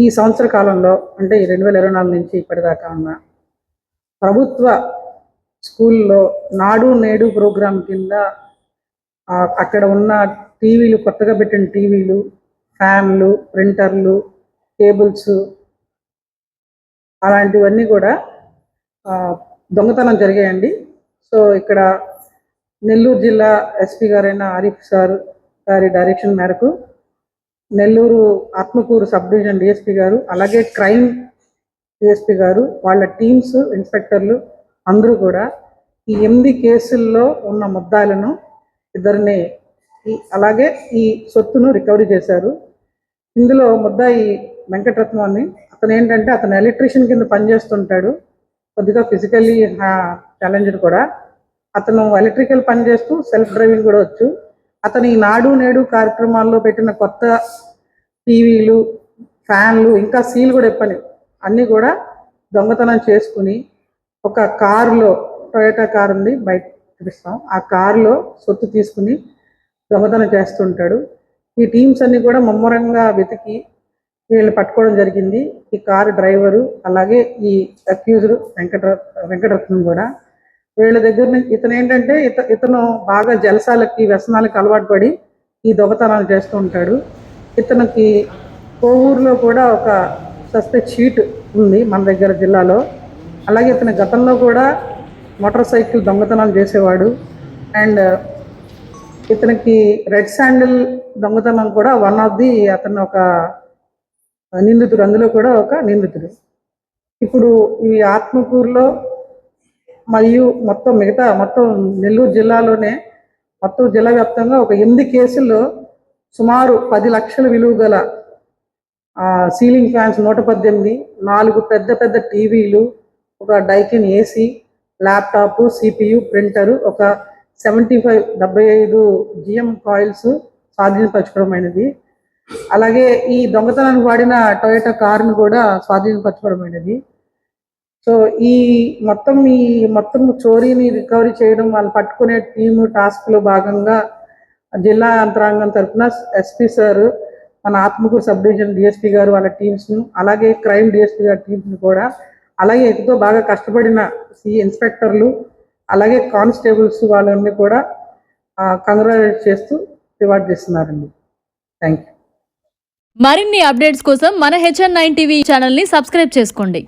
ఈ సంవత్సర కాలంలో అంటే రెండు వేల ఇరవై నాలుగు నుంచి ఇప్పటిదాకా ఉన్న ప్రభుత్వ స్కూల్లో నాడు నేడు ప్రోగ్రాం కింద అక్కడ ఉన్న టీవీలు కొత్తగా పెట్టిన టీవీలు ఫ్యాన్లు ప్రింటర్లు కేబుల్స్ అలాంటివన్నీ కూడా దొంగతనం జరిగాయండి. సో ఇక్కడ నెల్లూరు జిల్లా ఎస్పీ గారైన ఆరిఫ్ సార్ గారి డైరెక్షన్ మేరకు Nellore Atmakur sub division DSP గారు అలాగే క్రైమ్ డిఎస్పీ గారు వాళ్ళ టీమ్స్ ఇన్స్పెక్టర్లు అందరూ కూడా ఈ ఎనిమిది కేసుల్లో ఉన్న ముద్దాలను ఇద్దరిని అలాగే ఈ సొత్తును రికవరీ చేశారు. ఇందులో ముద్దాయి వెంకటరత్నం అని అతను ఏంటంటే అతను ఎలక్ట్రీషియన్ కింద పనిచేస్తుంటాడు కొద్దిగా ఫిజికల్లీ ఛాలెంజ్డ్ కూడా. అతను ఎలక్ట్రికల్ పని చేస్తూ సెల్ఫ్ డ్రైవింగ్ కూడా వచ్చు. అతను ఈ నాడు నేడు కార్యక్రమాల్లో పెట్టిన కొత్త టీవీలు ఫ్యాన్లు ఇంకా సీల్ కూడా ఇప్పని అన్నీ కూడా దొంగతనం చేసుకుని ఒక కారులో టొయోటా కార్ ఉంది బయట చూపిస్తాం. ఆ కారులో సొత్తు తీసుకుని దొంగతనం చేస్తుంటాడు. ఈ టీమ్స్ అన్నీ కూడా ముమ్మరంగా వెతికి వీళ్ళని పట్టుకోవడం జరిగింది. ఈ కారు డ్రైవరు అలాగే ఈ అక్యూజ్డ్ వెంకట వెంకటరత్నం కూడా. వీళ్ళ దగ్గర నుంచి ఇతను ఏంటంటే ఇత ఇతను బాగా జలసాలకి వ్యసనాలకి అలవాటు పడి ఈ దొంగతనాలు చేస్తూ ఉంటాడు. ఇతనికి కోవూరులో కూడా ఒక సస్పెక్ట్ షీట్ ఉంది మన దగ్గర జిల్లాలో. అలాగే ఇతని గతంలో కూడా మోటార్ సైకిల్ దొంగతనాలు చేసేవాడు. అండ్ ఇతనికి రెడ్ శాండిల్ దొంగతనం కూడా వన్ ఆఫ్ ది అతను ఒక నిందితుడు. అందులో కూడా ఒక నిందితుడు. ఇప్పుడు ఈ ఆత్మకూరులో మరియు మొత్తం మిగతా మొత్తం నెల్లూరు జిల్లాలోనే మొత్తం జిల్లా వ్యాప్తంగా ఒక ఎనిమిది కేసుల్లో సుమారు పది లక్షల విలువ గల సీలింగ్ ఫ్యాన్స్ నూట పద్దెనిమిది నాలుగు పెద్ద పెద్ద టీవీలు ఒక Daikin AC laptop CPU printer ఒక సెవెంటీ ఫైవ్ డెబ్బై ఐదు జిఎం కాయిల్స్ స్వాధీనపరచుకోవడమైనది అలాగే ఈ దొంగతనానికి వాడిన టొయోటా కారును కూడా స్వాధీనపరచుకోవడమైనది సో ఈ మొత్తం ఈ మొత్తం చోరీని రికవరీ చేయడం వాళ్ళు పట్టుకునే టీము టాస్క్లో భాగంగా జిల్లా యంత్రాంగం తరఫున ఎస్పీ సార్ మన ఆత్మకూరు సబ్ డివిజన్ డిఎస్పీ గారు వాళ్ళ టీమ్స్ను అలాగే క్రైమ్ డిఎస్పీ గారి టీమ్స్ని కూడా అలాగే ఎంతో బాగా కష్టపడిన సి ఇన్స్పెక్టర్లు అలాగే కానిస్టేబుల్స్ వాళ్ళని కూడా కంగ్రాచులేట్ చేస్తూ రివార్డ్ చేస్తున్నారండి. థ్యాంక్ యూ మరిన్ని అప్డేట్స్ కోసం మన హెచ్ఎన్ నైన్ టీవీ ఛానల్ని సబ్స్క్రైబ్ చేసుకోండి.